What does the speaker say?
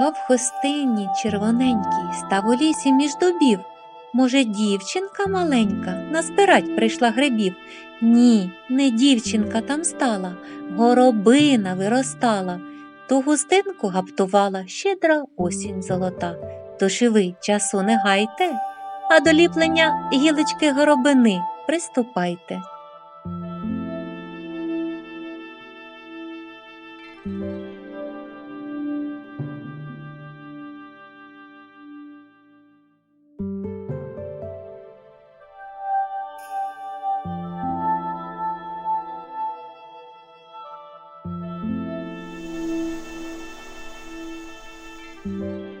То в хустині червоненькій став у лісі між дубів. Може, дівчинка маленька назбирать прийшла грибів? Ні, не дівчинка там стала, горобина виростала. Ту густинку гаптувала щедра осінь золота. Тож і ви часу не гайте, а до ліплення гілочки горобини приступайте. Música